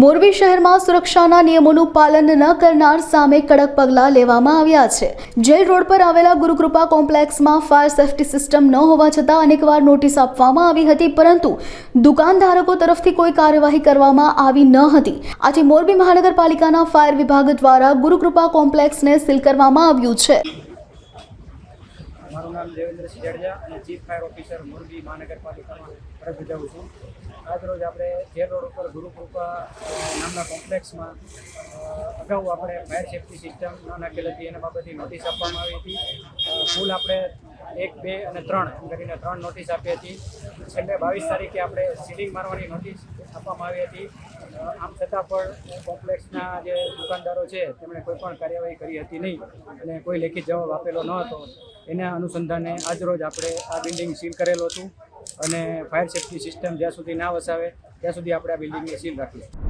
મોરબી શહેરમાં સુરક્ષાના નિયમોનું પાલન ન કરનાર સામે કડક પગલાં લેવામાં આવ્યા છે. જેલ રોડ પર આવેલા ગુરુકૃપા કોમ્પ્લેક્સમાં ફાયર સેફટી સિસ્ટમ ન હોવા છતાં અનેકવાર નોટિસ આપવામાં આવી હતી, પરંતુ દુકાનધારકો તરફથી કોઈ કાર્યવાહી કરવામાં આવી ન હતી. આજે મોરબી મહાનગરપાલિકાના ફાયર વિભાગ દ્વારા ગુરુકૃપા કોમ્પ્લેક્સને સીલ કરવામાં આવ્યું છે. નામ દેવેન્દ્રસિંહ જાડેજા અને ચીફ ફાયર ઓફિસર મોરબી મહાનગરપાલિકામાં ફરજ બજાવું છું. આજરોજ આપણે જેલ રોડ ઉપર ગુરુકૃપા નામના કોમ્પ્લેક્સમાં અગાઉ આપણે ફાયર સેફ્ટી સિસ્ટમ ન નાખેલ હતી, એના બાબતે નોટિસ આપવામાં આવી હતી. ફૂલ આપણે એક, બે અને ત્રણ, એમ કરીને ત્રણ નોટિસ આપી હતી. છેલ્લે બાવીસ તારીખે આપણે સીલિંગ મારવાની નોટિસ આપવામાં આવી હતી. આમ છતાં પણ કોમ્પ્લેક્સના જે દુકાનદારો છે, તેમણે કોઈ પણ કાર્યવાહી કરી હતી નહીં અને કોઈ લેખિત જવાબ આપેલો ન હતો. એના અનુસંધાને આજરોજ આપણે આ બિલ્ડિંગ સીલ કરેલું હતું અને ફાયર સેફ્ટી સિસ્ટમ જ્યાં સુધી ના વસાવે, ત્યાં સુધી આપણે આ બિલ્ડિંગને સીલ રાખીશું.